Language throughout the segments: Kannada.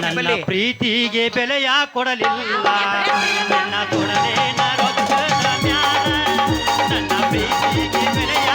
ನನ್ನ ಪ್ರೀತಿಗೆ ಬೆಲೆಯ ಕೊಡಲಿಲ್ಲ. ನನ್ನ ಕೊಡಲೇ ನನ್ನ ಪ್ರೀತಿಗೆ ಬೆಲೆಯ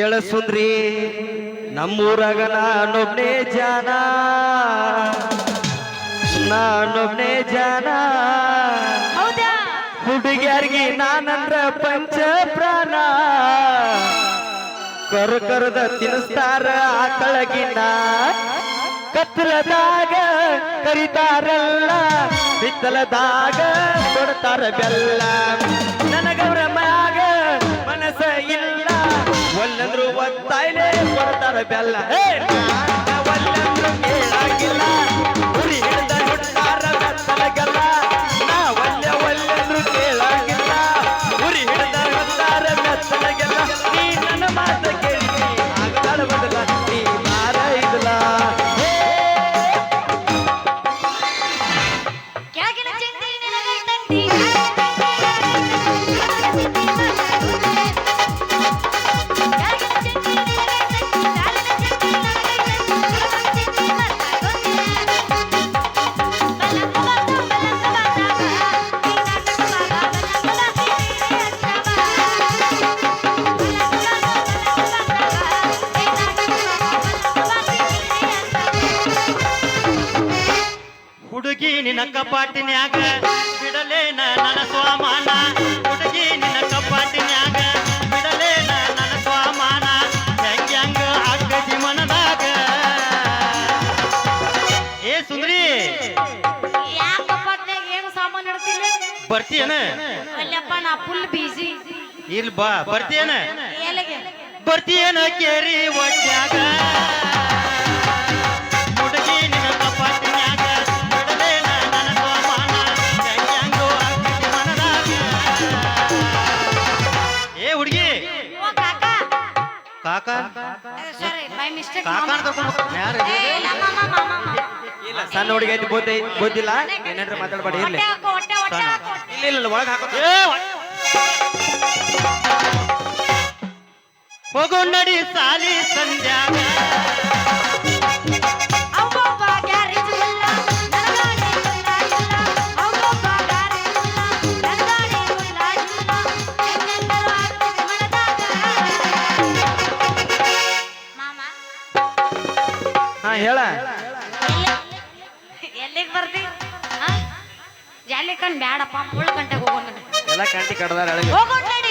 ಏಳ ಸುಂದ್ರಿ ನಮ್ಮೂರಾಗ ನಾನೊಬ್ನೇ ಜಾನ. ನಾನೊಬ್ನೇ ಜಾನ. ಹುಡುಗ್ಯಾರಿಗೆ ನಾನಂದ್ರ ಪಂಚ ಪ್ರಾಣ. ಕರು ಕರೆದ ತಿನ್ನಿಸ್ತಾರ ಆಕಳಗಿನ ಕತ್ತಲದಾಗ ಕರಿತಾರಲ್ಲ ಬಿತ್ತಲದಾಗ ಕೊಡ್ತಾರ ಬೆಲ್ಲ. ನನಗವ್ರ ಮ್ಯಾಗ ಮನಸ್ಸ ನಾನಂದ್ರು ಒತ್ತಾಯನೇ ಕೊಡ್ತಾರ ಬೆಲ್ಲ? ಹೇ ನಾನಂದ್ರು ಕೇಳಾಗಿಲ್ಲ. ನಿನ್ನ ಕಪಾಟಿನ್ಯಾಗ ಬಿಡಲೇನ ನನ್ನ ಸ್ವಾಮಾನ? ಹುಡುಗಿ ನಿನ್ನ ಕಪಾಟಿನ್ಯಾಗ ಬಿಡಲೇನ ನನ್ನ ಸ್ವಾಮಾನ? ಹೆಂಗ್ಯಾಂಗ ಆಗ್ತೈತಿ ಮನದಾಗ? ಏ ಸುಂದ್ರಿ ಬರ್ತೀಯನ? ಅಲ್ಲಪ್ಪ ನಾ ಫುಲ್ ಬೀಸಿ ಇಲ್ ಬಾ ಬರ್ತೀಯನ? ಬರ್ತೀಯನ ಕೇರಿ ಒಟ್ಟಾಗ ಮಿಸ್ಟೇಕ್ ಸಣ್ಣ ಹುಡುಗಿ ಐತಿ ಗೊತ್ತೈ ಗೊತ್ತಿಲ್ಲ ಏನೇನ್ರ ಮಾತಾಡಬೇಡಿ ಇಲ್ಲ ಇಲ್ಲ ಒಳಗೆ ಹಾಕೋ. ನಡಿ ಸಾಲಿ ಸಂಜಾಗ ಹೇಳ. ಎಲ್ಲಿಗೆ ಬರ್ತಿ ಜಾಲಿ ಕಣ್ ಬ್ಯಾಡಪ್ಪ ಮುಳ್ಳು ಗಂಟೆಗೆ ಹೋಗೋಣ ಎಲ್ಲ ಕಂಟಿ ಕಡ್ದಾರ ಅಳಗೆ ಹೋಗೋಣ ನಡಿ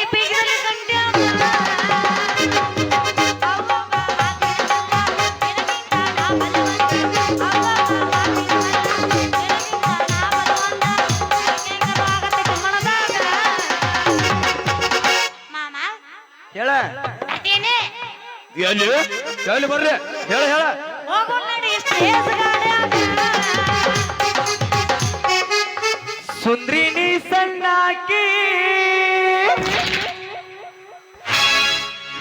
ಹೇಳ. ಎಲ್ಲಿ? ಎಲ್ಲಿ ಬರ್ರಿ? ಹೇಳ ಹೇಳ. ನಡಿ ಸ್ಟೇಜ್ ಗಾಡ್ಯಾಗ ಸುಂದ್ರಿ ನೀ ಸಣ್ಣಾಕಿ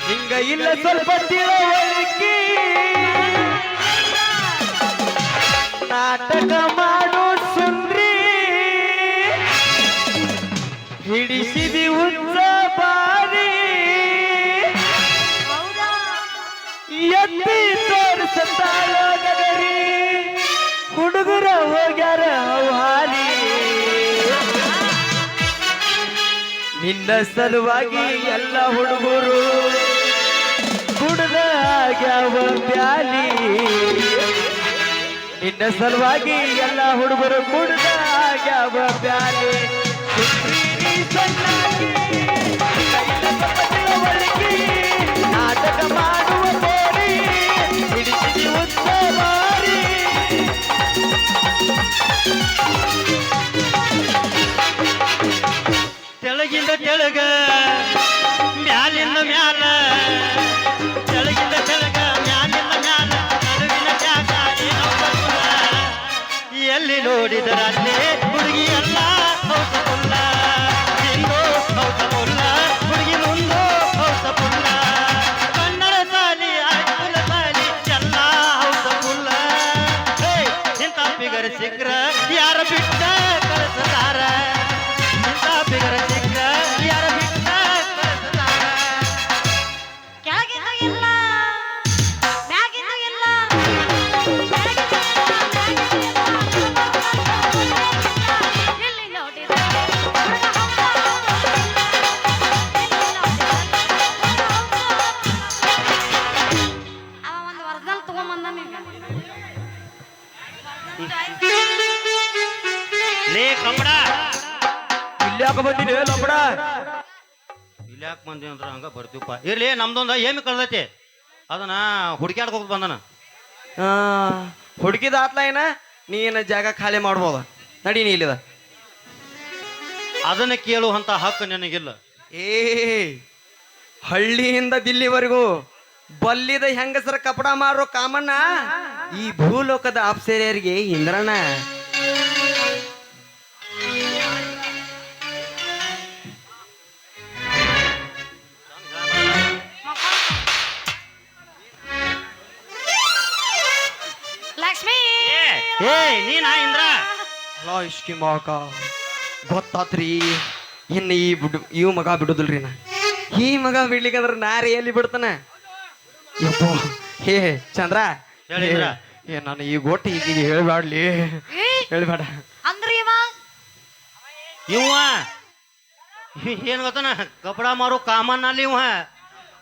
ಹಿಂಗ ಇಲ್ಲ ಸ್ವಲ್ಪ ತಿಳುವಳಿಕೆ. ನಿನ್ನ ಸಲುವಾಗಿ ಎಲ್ಲ ಹುಡುಗರು ಕುಡ್ದ ಆಗ್ಯಾವ ಬ್ಯಾಲಿ ನಿನ್ನ ಸಲುವಾಗಿ ಎಲ್ಲ ಹುಡುಗರು ಕುಡ್ದ ಆಗ್ಯಾವ ಬ್ಯಾಲಿ ಫಿಗರ್ ಯಾರ ಬಿಟ್ಟ ಕಳಿಸ್ತಾರ? ಇಂಥ ಇಲ್ಲಿ ಯಾಕೆ ಬಂದಿನಿ ಲಂಬಡ? ಇಲ್ಲಿ ಯಾಕೆ ಬಂದಿ ಅಂದ್ರೆ ಹಂಗ ಬರ್ತೀವಪ್ಪ. ಇರ್ಲಿ ನಮ್ದೊಂದು ಏಮಿ ಕಳ್ದೈತಿ. ಅದನ್ನ ಹುಡುಕ್ಯಾಡ್ಕ ಹೋಗಿ ಬಂದನ. ಹುಡುಕಿದ ಆತ್ಲ ಏನ? ನೀನ ಜಾಗ ಖಾಲಿ ಮಾಡ್ಬೋದ? ನಡಿ ನೀ ಇಲ್ಲಿದ. ಅದನ್ನ ಕೇಳುವಂತ ಹಕ್ಕು ನಿನಗಿಲ್ಲ. ಏ ಹಳ್ಳಿಯಿಂದ ದಿಲ್ಲಿವರೆಗೂ ಬಲ್ಲಿದ ಹೆಂಗಸರ ಕಪಡ ಮಾರೋ ಕಾಮಣ್ಣ ಈ ಭೂಲೋಕದ ಅಪ್ಸರಿಯರಿಗೆ ಇಂದ್ರನ ಏ ನೀನಾ ಇಂದ್ರ? ಅಲಾ ಇಷ್ಟಿ ಮಗ ಗೊತ್ತಾತ್ರಿ ಇನ್ನು ಈ ಬಿಡು ಈ ಮಗ ಬಿಡುದಿಲ್ರಿ ನಾ. ಈ ಮಗ ಬಿಡ್ಲಿಕ್ಕಂದ್ರ ನಾರಿ ಎಲ್ಲಿ ಬಿಡ್ತಾನ? ಯಪ್ಪ ಹೇ ಚಂದ್ರ ಹೇಳಿದ್ರ? ಏ ನಾನು ಈ ಗೊಟ್ಟು ಈಗ ಹೇಳ್ಬ್ಯಾಡ್ಲಿ. ಹೇಳ್ಬೇಡ ಅಂದ್ರ ಇವ? ಇವ? ಏನ್ ಗೊತ್ತನ? ಕಪಡ ಮಾರೋ ಕಾಮನ್ ಅಲ್ಲಿ ಇವ.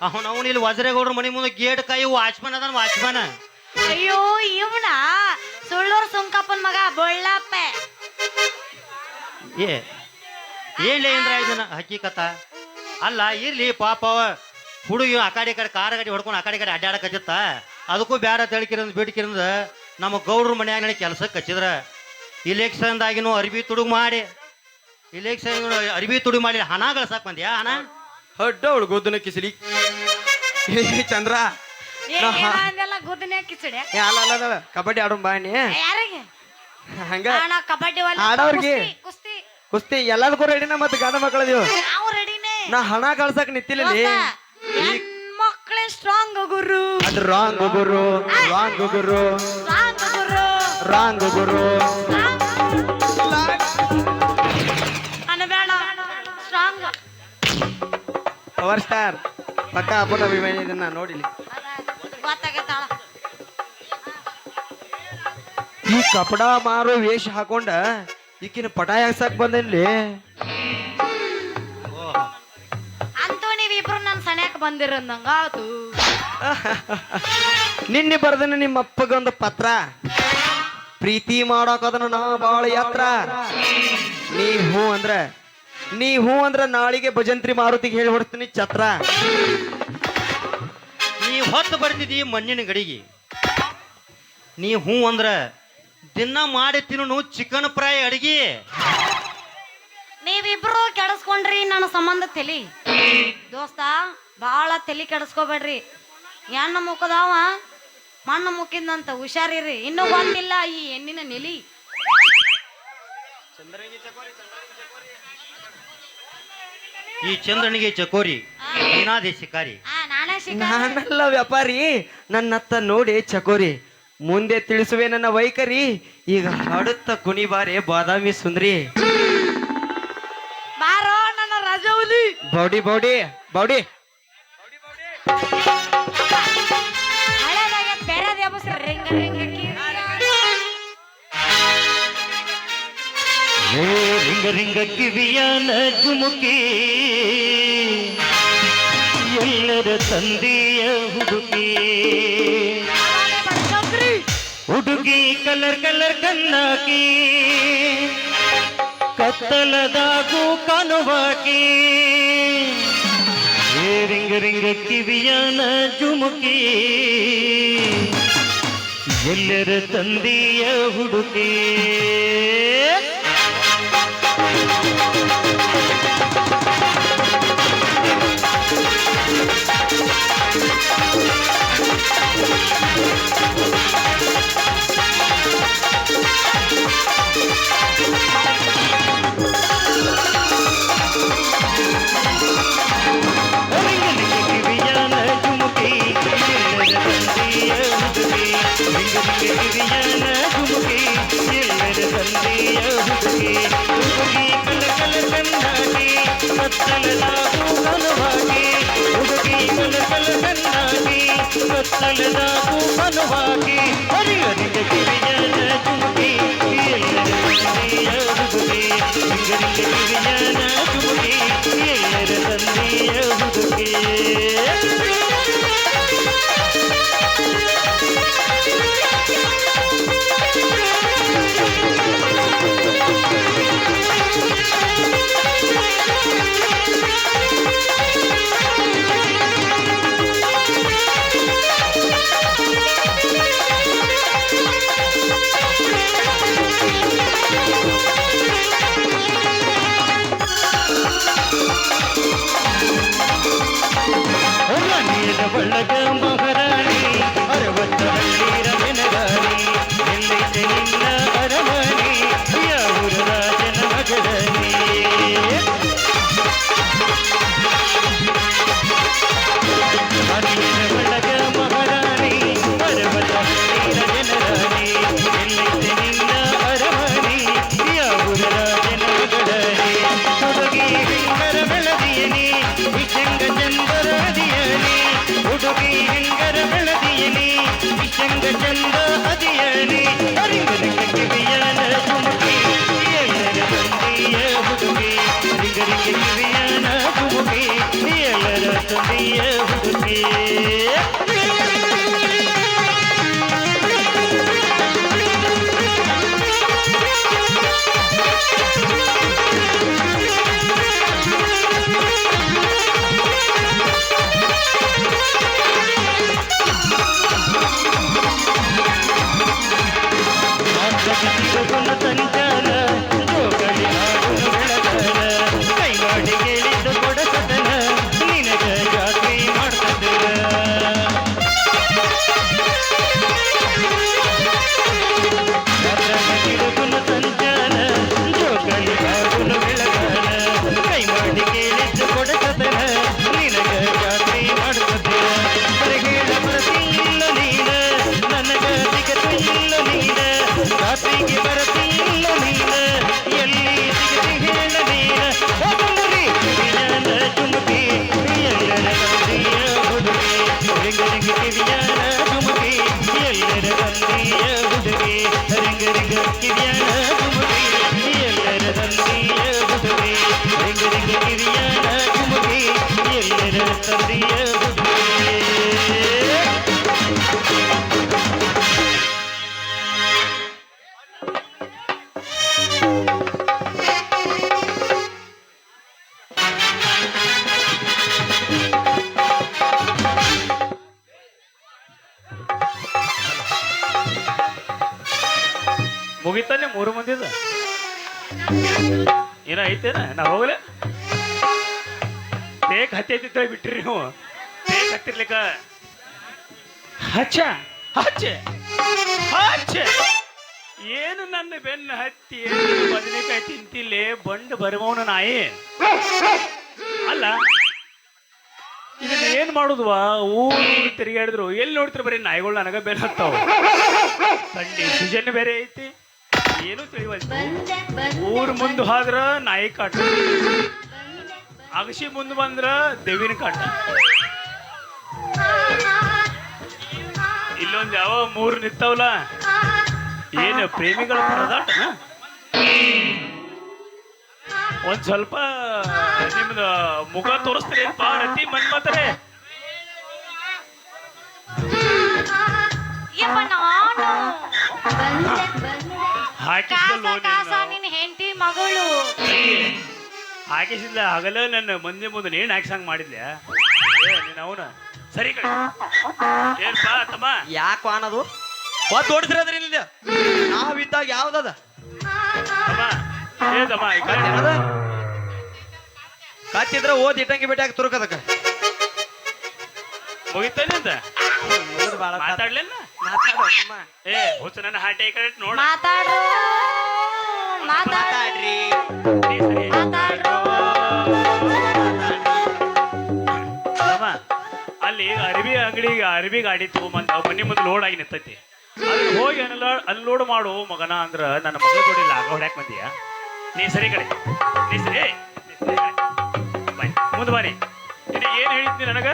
ಅವನ ಅವನ ಇಲ್ಲಿ ವಜ್ರೇಗೌಡ್ರ ಮನೆ ಮುಂದೆ ಗೇಟ್ ಕಾಯಿ ವಾಚ್ಮನ್ ಅದಾನ ವಾಚ್ಮನ್. ಅಯ್ಯೋ ಇವನ? ಸುಳ್ಳೂರ್ ಸುಂಕಪ್ಪನ ಮಗ ಬೊಳ್ಳಪ್ಪ. ಏ ಏನ್ಲೇ ಇಂದ್ರ ಇದನ್ನ ಹಕ್ಕಿಕತ ಅಲ್ಲ ಇರ್ಲಿ ಪಾಪ ಅವ ಹುಡುಗಿ ಆ ಕಡೆ ಈ ಕಡೆ ಕಾರ ಗಾಡಿ ಹೊಡ್ಕೊಂಡು ಆ ಕಡೆ ಈ ಕಡೆ ಅಡ್ಡಾಡಕತ್ತಿತ್ತ ಅದಕ್ಕೂ ಬೇರೆ ತೆಳಕಿರಂದ್ ಬಿಡ್ಕಿರಂದ ನಮ್ಮ ಗೌಡ್ರ ಮನ್ಯಾಗ ನನಗೆ ಕೆಲ್ಸಕ್ಕೆ ಹಚ್ಚಿದ್ರ. ಇಲೆಕ್ಷನ್ದಾಗಿನೂ ಅರ್ಬಿ ತುಡುಗ್ ಮಾಡಿ. ಇಲೆಕ್ಷನ್ ಅರ್ಬಿ ತುಡುಗ್ ಮಾಡಿ. ಹಣ ಗಳಸಾಕ್ ಬಂದ್ಯಾ ಹಣ? ಹಡ್ಡ ಹುಡುಗೋದನ ಕಿಸಲಿ. ಚಂದ್ರ ಅಂದೆಲ್ಲ ಗುದ್ದನೆ ಕಿಚಡಿ. ಏ, ಅಲ್ಲ ಅಲ್ಲ ಅಲ್ಲ ಕಬಡ್ಡಿ ಆಡೋಣ ಬಾ ನೀ. ಯಾರಿಗೆ? ಹಂಗ? ಅಣ್ಣ ಕಬಡ್ಡಿ ಒಲ್ಲ ಆಡೋರ್ಗೆ? ಕುಸ್ತಿ, ಕುಸ್ತಿ. ಕುಸ್ತಿ ಎಲ್ಲದಕ್ಕೂ ರೆಡಿನ ಮತ್ತೆ ಗಂಡ ಮಕ್ಕಳದೀವು ನಾವು ರೆಡಿನೇ ನಾ. ಹಣ ಕಳ್ಸಕ್ ನಿಂತಿಲ್ಲ ಮಕ್ಕಳೇ ಸ್ಟ್ರಾಂಗ್ ಗುರು. ಅದು ರಾಂಗ್ ಗುರು ರಾಂಗ್ ಗುರು. ಸ್ಟ್ರಾಂಗ್ ಗುರು. ರಾಂಗ್ ಗುರು. ಅನಬೇಡ ಸ್ಟ್ರಾಂಗ್ ಪವರ್ ಸ್ಟಾರ್ ಪಕ್ಕ ಅಪ್ಪಟ ಅಭಿಮಾನಿ ಇದನ್ನ ನೋಡಿಲಿ. ಈ ಕಪಡ ಮಾರೋ ವೇಷ ಹಾಕೊಂಡ ಈಕಿನ ಪಟ ಹಾಕ್ಸಕ್ ಬಂದೇನ್ಲಿ? ಅಂತೂ ನೀವಿಬ್ರು ನನ್ನ ಸಣ್ಯಾಕ ಬಂದಿರಂದಂಗ ಆತು. ನಿನ್ನೆ ಬರ್ದನ ನಿಮ್ಮ ಅಪ್ಪಗೊಂದು ಪತ್ರ. ಪ್ರೀತಿ ಮಾಡೋಕದನ ನಾ ಬಾಳ ಯಾತ್ರ ನೀ ಹೂ ಅಂದ್ರ ನೀ ಹೂ ಅಂದ್ರ ನಾಳಿಗೆ ಭಜಂತ್ರಿ ಮಾರುತಿಗೆ ಹೇಳಿ ಹೊಡ್ತೀನಿ ಛತ್ರ. ನೀ ಹೊತ್ತು ಬರ್ತಿದಿ ಮಣ್ಣಿನ ಗಡಿಗೆ. ನೀ ಹೂ ಅಂದ್ರ ದಿನ ಮಾಡಿ ತಿನ್ನು ಚಿಕನ್ ಫ್ರೈ ಅಡಿಗೆ. ನೀವಿಬ್ರು ಕೆಡಸ್ಕೊಂಡ್ರಿ ನನ್ನ ಸಂಬಂಧ ತಲಿ. ದೋಸ್ತ ಬಹಳ ತಲಿ ಕೆಡಿಸ್ಕೋಬೇಡ್ರಿ. ಹೆಣ್ಣು ಮುಖದಾವ ಮಣ್ಣು ಮುಕ್ಕಿದ್ನಂತ ಹುಷಾರಿರಿ. ಇನ್ನೂ ಬಂದಿಲ್ಲ ಈ ಹೆಣ್ಣಿನ ನೆಲಿ. ಈ ಚಂದ್ರನಿಗೆ ಚಕೋರಿ ಶಿಕಾರಿ ನಾನಲ್ಲ ವ್ಯಾಪಾರಿ ನನ್ನತ್ತ ನೋಡಿ ಚಕೋರಿ. ಮುಂದೆ ತಿಳಿಸುವೆ ನನ್ನ ವೈಖರಿ. ಈಗ ಹಾಡುತ್ತ ಕುಣಿಬಾರೆ ಬಾದಾಮಿ ಸುಂದ್ರಿ. ಬಾರೋ ನನ್ನ ರಜೌಲಿ ಬೌಡಿ ಬೌಡಿ ಬೌಡಿ. ಹಳೇದಾಗ ರಿಂಗ ರಿಂಗ ಓ ರಿಂಗ ರಿಂಗ ಕಿವಿಯ ಜುಮುಕಿ ಎಲ್ಲರ ತಂದೆಯ ಹುಡುಕಿ ಹುಡುಗಿ ಕಲರ್ ಕಲರ್ ಕಣ್ಣಾಕಿ ಕತ್ತಲದಾಗೂ ಕಾಣುವಾಕಿ ಏ ರಿಂಗ ರಿಂಗ ಕಿವಿಯನ ಜುಮುಕಿ ಎಲ್ಲರ ತಂದೆಯ ಹುಡುಕಿ ಕತ್ತಲದಾಗೂ ಕನುವಾಗಿ ಹರಿಹರಿಗ ಕಿವಿಯನ ಜುಮುಕಿ ಎಲ್ಲರ ತಂದೆಯ ಹುಡುಗಿ ರಿಂಗರಿಂಗ ಕಿವಿಯನ புண்ணிய புண்ணிய ಏನ ಐತೇನ? ನಾ ಹೋಗ್ಲೆ? ಬೇಕ ಹತ್ತೈತಿ ಬಿಟ್ರಿ ನೀವು. ಬೇಕ ಹತ್ತಿರ್ಲಿಕ್ಕ? ಹಚ್ಚ ಹಚ್ಚ ಹಚ್ಚ. ಏನು ನನ್ನ ಬೆನ್ನ ಹತ್ತಿ ಬದನೆಕಾಯಿ ತಿಂತಿಲ್ಲೇ ಬಂಡ್ ಬರುವವನ ನಾಯಿ? ಅಲ್ಲ, ಇದನ್ನ ಏನ್ ಮಾಡುದ್ವಾ? ಊರು ತಿರುಗಾಡಿದ್ರು ಎಲ್ಲಿ ನೋಡ್ತಿರ ಬರೀ ನಾಯಿಗಳು ನನಗ ಬೆನ್ನ ಹತ್ತಾವ? ಸೀಸನ್ ಬೇರೆ ಐತಿ. ಏನು ತಿಳಿವಲ್ತು ಊರ್ ಮುಂದೆ ಹಾದ್ರ ನಾಯಿ ಕಾಟ. ಅಗಸಿ ಮುಂದೆ ಬಂದ್ರ ದೇವಿನ ಕಾಟ. ಇಲ್ಲೊಂದು ಯಾವ ಮೂರು ನಿಂತವಲ್ಲ. ಏನು ಪ್ರೇಮಿಗಳ ಪರದಾಟ ಒಂದ್ ಸ್ವಲ್ಪ ನಿಮ್ದು ಮುಖ ತೋರಿಸ್ತೀರಿ ಪಾರತಿ ಮನ್ಮತರೆ ಹಾಕಿದ್ದಲ್ಲೋ ಕಾಸ ಕಾಸ ನೀನು ನಿನ್ ಹೆಂಡತಿ ಮಗಳು. ಹಾಕಿಸಿದ್ಲ ಹಗಲ ನನ್ನ ಮಂದಿ ಮುಂದೆ ಏನ್ ಹಾಕ್ಸಂಗ್ ಮಾಡಿದ್ಲೆ ಏ ನೀನ್ ಅವನ? ಸರಿ ಕಣೆ. ಏನ್ಪಾ ತಮ್ಮ? ಯಾಕೋ ಅನ್ನೋದು ಒತ್ತು ಓಡಿಸಿರೋದ್ರಿ ಇಲ್ಲಿ ನಾವಿದ್ದಾಗ ಯಾವ್ದದ? ತಮ್ಮ ಏ ತಮ್ಮ ಈ ಕಡೆ ಏನದ ಕತ್ತಿದ್ರ ಓದ್ ಇಟ್ಟಂಗೆ ಬಿಟ್ಟಾಕ ತುರುಕದಕ್ಕ ಮುಗಿತಾನೆ ಅಂತ ಮಾತಾಡ್ಲೇನ? ಏ ಹುಚ್ಚ ನನ್ನ ಹಾಟೆ ಈ ಕಡೆ ನೋಡ. ಮಾತಾಡ್ರು. ಅಲ್ಲಿ ಅರಬಿ ಅಂಗಡಿಗೆ ಅರಬಿ ಗಾಡಿ ತಗೊಂಬಂದ ಮನೆ ಮುಂದೆ ಲೋಡ್ ಆಗಿ ನಿಂತೈತಿ. ಅಲ್ಲಿ ಹೋಗಿ ಅಲ್ಲಿ ಲೋಡ್ ಮಾಡು ಮಗನ ಅಂದ್ರ ನನ್ನ ಮಗ ಜೋಡಿ ಆಗ ಹೊಡ್ಯಾಕ್ ಬಂದಿಯ? ನೀ ಸರಿ ಕಡೆ ನೀ ಸರಿ ಮುಂದೆ ಬಾರಿ. ನಿನಗೆ ಏನು ಹೇಳಿದ್ನಿ ನನಗ?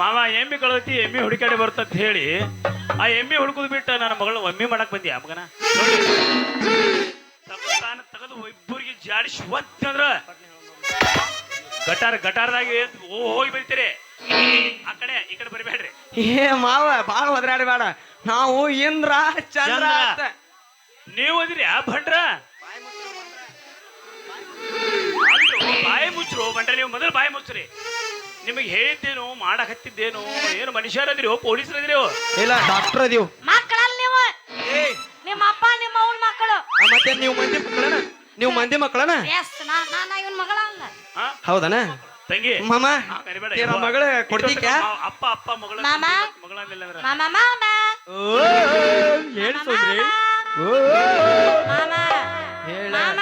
ಮಾವ ಎಮ್ಮಿ ಕಳತಿ ಎಮ್ಮಿ ಹುಡುಕಾಡಿ ಬರ್ತಂತ ಹೇಳಿ. ಆ ಎಮ್ಮೆ ಹುಡುಕುದು ಬಿಟ್ಟು ನನ್ನ ಮಗಳು ಒಮ್ಮೆ ಮಾಡಕ್ ಆ ಮಗನ? ತಗದು ಇಬ್ಬರಿಗೆ ಜಾಡಿಸಿ ಒತ್ತಂದ್ರ ಗಟಾರ್ ಗಟಾರದಾಗಿ ಓ ಹೋಗಿ ಬರ್ತೀರಿ. ಆ ಕಡೆ ಈ ಕಡೆ ಬರಬೇಡ್ರಿ. ಏ ಮಾವ ಬಾಳ ಒದರಾಡಿ ಬೇಡ. ನಾವು ಇಂದ್ರ ಚಂದ್ರ. ಅಂತ. ನೀವು ಅದಿರಿ ಆ ಭಂಡ್ರ ಬಾಯಿ ಮುಚ್ಚರು ಬಂಡ್ರ ನೀವು ಮೊದಲು ಬಾಯಿ ಮುಚ್ಚ್ರಿ ನಿಮಗೆ ಹೇಳಿದ್ದೇನು ಮಾಡಕ್ ಹತ್ತಿದ್ದೇನು ಏನು ಮನುಷ್ಯರದಿರಿ ಪೊಲೀಸರದಿರಿ? ಇಲ್ಲ ಡಾಕ್ಟರ್ ಅದೀವ್ ಮಕ್ಕಳಲ್ಲ ನೀವು ಏ. ನಿಮ್ಮ ಅಪ್ಪ ನಿಮ್ಮ ಅವನ ಮಕ್ಕಳು. ಮತ್ತೆ ನೀವು ಮಂದಿ ಮಕ್ಕಳನ? ನೀವು ಮಂದಿ ಮಕ್ಕಳನ? ಎಸ್ ನಾ ನಾ ಇವನ್ ಮಗಳ ಅಲ್ಲ ಹೌದನ? ತಂಗಿ. ಮಾಮ ಯವ್ವ. ಮಗಳ ಕೊಡ್ತೀಕ ಅಪ್ಪ ಅಪ್ಪ ಮಗಳ ಮಾಮ? ಮಗಳ ಅಂದಿಲ್ಲ ಮಾಮ ಮಾಮ. ಓ ಹೇಳಿ ಸೋದ್ರಿ? ಓ ಮಾಮ. ಹೇಳ. ಮಾಮ.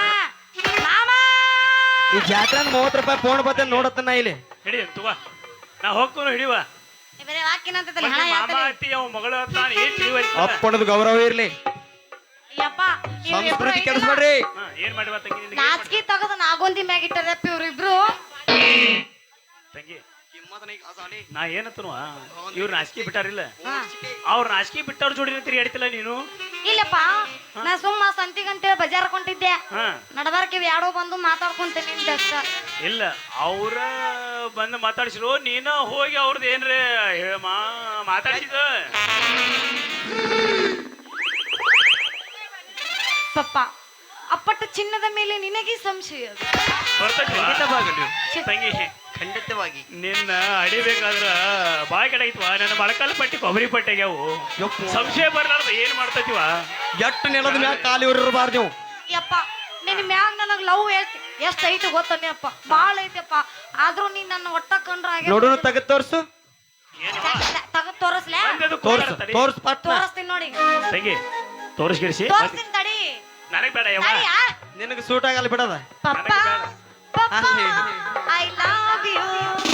ಈ ಜಾತ್ರೆ ಮೂವತ್ತು ರೂಪಾಯಿ ಫೋನ್ ಬರ್ತೇನೆ ನೋಡತ್ತನ ಇಲ್ಲಿ. ಹಿಡಿ ತಗೋ. ನಾ ಹೋಗ್ಕೊಂಡು ಹಿಡಿವ ಬರೀ ವಾಕಿನಂತದಲ್ಲಿ ಹಣ ಮಾಮ ಯಾತಲಿ ಅತ್ತಿ ಅವ ಮಗಳ ತಾನ ಏನ್ ತಿಳಿವೈತ ಅಪ್ಪಣದ ಗೌರವ ಇರ್ಲಿ. ಅಯ್ಯಪ್ಪ ಸಂಸ್ಕೃತಿ ಕೆಡಿಸ್ಬೇಡ್ರಿ ಹಾ, ಏನ್ ಮಾಡಿವ ತಂಗಿ ನಿನಗೆ? ನಾಚಿಕೆ ತಗದು ನಾಗೊಂದಿ ಮ್ಯಾಗ ಇಟ್ಟಾರಪ್ಪ ಇವ್ರಿಬ್ರು ತಂಗಿ. ನಾ ಏನತ್ತನು ಇವ್ರ ನಾಚಿಕೆ ಬಿಟ್ಟಾರಿಲ್ಲ. ಅವ್ರ ನಾಚಿಕೆ ಬಿಟ್ಟವ್ರ ಜೋಡಿ ತಿರುಗಾಡ್ತಿಲ್ಲ ನೀನು? ಇಲ್ಲಪ್ಪ ನಾ ಸುಮ್ಮ ಸಂತಿಗಂತೇಳಿ ಬಜಾರ್ ಕೊಂಡಿದ್ದೆ ಹಾ. ನಡಬಾರ್ಕೆ ಯಾರೋ ಬಂದು ಮಾತಾಡ್ಕೊಂತೇನೆ ಇಲ್ಲ ಅವ್ರ ಬಂದು ಮಾತಾಡ್ಸಿರು ನೀನ ಹೋಗಿ ಅವ್ರದ್ದು ಏನ್ರಿ ಹೇ- ಮಾ- ಮಾತಾಡ್ಸಿದ? ಪಪ್ಪ ಅಪ್ಪಟ ಚಿನ್ನದ ಮೇಲೆ ನಿನಗೆ ಸಂಶಯ. ಬರ್ತೈತಿ ತಂಗಿ ಖಂಡಿತವಾಗಿ. ನಿನ್ನ ಅಡಿಬೇಕಾದ್ರ ಬಾಯ್ ಕಡೆಗಿತ್ವ ನನ್ನ ಮಳಕಾಲ ಪಟ್ಟಿ ಕೊಬ್ಬರಿ ಪಟ್ಟೆಗ್ಯಾವು ಯಪ್ಪು. ಸಂಶಯ ಬರ್ಲಾರ್ದ ಏನ್ ಮಾಡ್ತೈತಿವ? ಎಟ್ಟು ನೆಲದ ಮ್ಯಾಗ ಕಾಲಿ ಇರಬಾರ್ದು ನೀವು. ಯಪ್ಪ ನಿನ್ ಮ್ಯಾಗ ನನಗ್ ಲವ್ ಹೇಳ್ತಿ ಎಷ್ಟ್ ಐತಿ ಗೊತ್ತನೇ ಅಪ್ಪ ಬಾಳ ಐತಪ್ಪ ಆದ್ರೂ ನೀನ್ ನನ್ನ ಒಟ್ಟ ಕಂಡ್ರ ನೋಡೋಣ ತೆಗೆದು ತೋರ್ಸು. ಏನು ತಗದ್ ತೋರಿಸ್ಲೇ? ತೋರ್ಸು ತೋರಿಸ್ತೀನಿ ನೋಡಿ. ತಂಗಿ ತೋರಿಸ್ಗಿರಿಸಿ. ತೋರಿಸ್ತೀನಿ ತಡಿ. ನನಗ್ ಬೇಡ ಯವ್ವ. ತಡಿಯಾ? ನಿನಗೆ ಸೂಟ್ ಆಗಲ್ಲ ಬಿಡದ. ಪಪ್ಪ. ನನಗೆ ಬೇಡ. ಪಪ್ಪ ಅಲ್ಲಿ. ಐ ಲವ್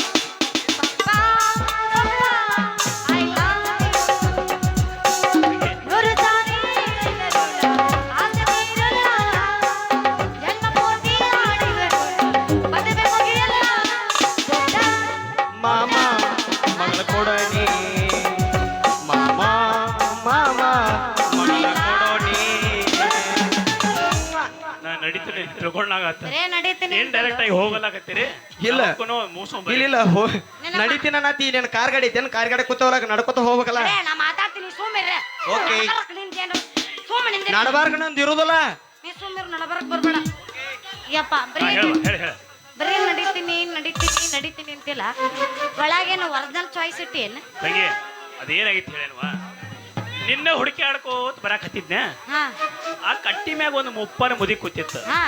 ತಿಳ್ಕೊಂಡಾಗತ್ತ ಬರೇ ನಡೀತೀನಿ ಏನ್ ಡೈರೆಕ್ಟ್ ಆಗಿ ಹೋಗಲಾಕತ್ತೀರಿ ಇಲ್ಲ. ಮೂಸ ಇಲ್ಲ ಇಲ್ಲ ಹೋ ನಡೀತೀನ ನಾತಿ ಇಲ್ಲಿ ಕಾರ್ ಗಾಡಿ ಐತೇನು? ಕಾರ್ ಗಾಡಿ ಕೂತವ್ರಾಗ ನಡ್ಕೊತ ಹೋಗ್ಬೇಕಲ್ಲ? ಬರೇ ನಾ ಮಾತಾಡ್ತೀನಿ ಸುಮ್ಮಿರ್ರೆ ಓಕೆ. ಸುಮ್ಮನೆ ನಡಬಾರ್ಗ ನಂದು ಇರುದಿಲ್ಲ? ನೀ ಸುಮ್ಮಿರು ನಡಬರಕ್ ಬರ್ಬೇಡ. ಯಪ್ಪ ಬರೀ ಹೇಳ ಹೇಳ ಹೇಳ. ಬರೀ ನಡೀತೀನಿ ನಡೀತೀನಿ ನಡೀತೀನಿ ಅಂತಿಲ್ಲ ಒಳಗೇನು ಒರಿಜಿನಲ್ ಚಾಯ್ಸ್ ಇಟ್ಟೇನು ತಂಗಿ ಅದೇನಾಗಿತ್ತು ಹೇಳೇನ್ವಾ ನಿನ್ನ ಹುಡುಕಿ ಆಡ್ಕೋತ ಬರಾಕತ್ತಿದ್ನ? ಹಾ. ಆ ಕಟ್ಟಿ ಮ್ಯಾಗ ಒಂದು ಮುಪ್ಪನ ಮುದಿ ಕೂತಿತ್ತು. ಹಾ.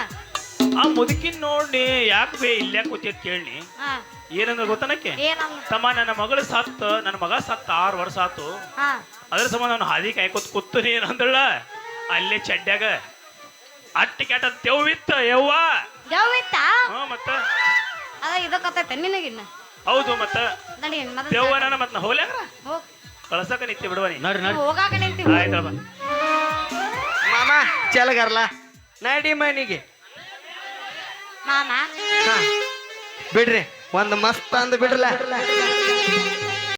ಆ ಮುದುಕಿನ ನೋಡಿ ಯಾಕೆ ಬೇ ಇಲ್ಲೇ ಕೂತಿತ್ ಕೇಳಿ ಹಾ. ಏನಂದ್ರೆ ಗೊತ್ತನಕ್ಕೆ? ಏನಂದ ತಮ್ಮ ನನ್ನ ಮಗಳು ಸತ್ತ ನನ್ನ ಮಗ ಸತ್ತ ಆರು ವರ್ಷ ಆತು. ಹಾ. ಅದ್ರ ಸಂಬಂಧ ನಾನು ಹಾದಿ ಕಾಯ್ಕೊತ್ ಕೂತೀನಿ ಏನಂದಳ ಅಲ್ಲೇ ಚಡ್ಡ್ಯಾಗ ಅಟ್ಟಿ ಕೆಟ್ಟ ತೆವಿತ್ತ ಯವ್ವ. ದೇವಿತ್ತ ಹ್ಞೂ ಮತ್ತ. ಅದ ಇದಕ್ಕತ್ತೈತೆ ನಿನಗಿನ್ನ ಹೌದು ಮತ್ತ. ನಡಿ ಮೊದಲು ದೆವ್ವನ ಮತ್ ನಾ ಹೋಲ್ಯಾಗ್ರ ಹೋಗ್ ಕಳ್ಸಕ ನಿತ್ತಿ ಬಿಡುವನಿ ನಡ್ರಿ ನಡ್ರಿ ಹೋಗಾಕ ನಿಂತಿ. ಆಯ್ತಲ್ಲ ಬಾ. ಮಾಮ ಚಲಗರ್ಲ ನಡಿ ಮನಿಗೆ. ಮಾಮ ಹಾ ಬಿಡ್ರಿ ಒಂದು ಮಸ್ತ್ ಅಂದ್ ಬಿಡ್ರಲ್ಲ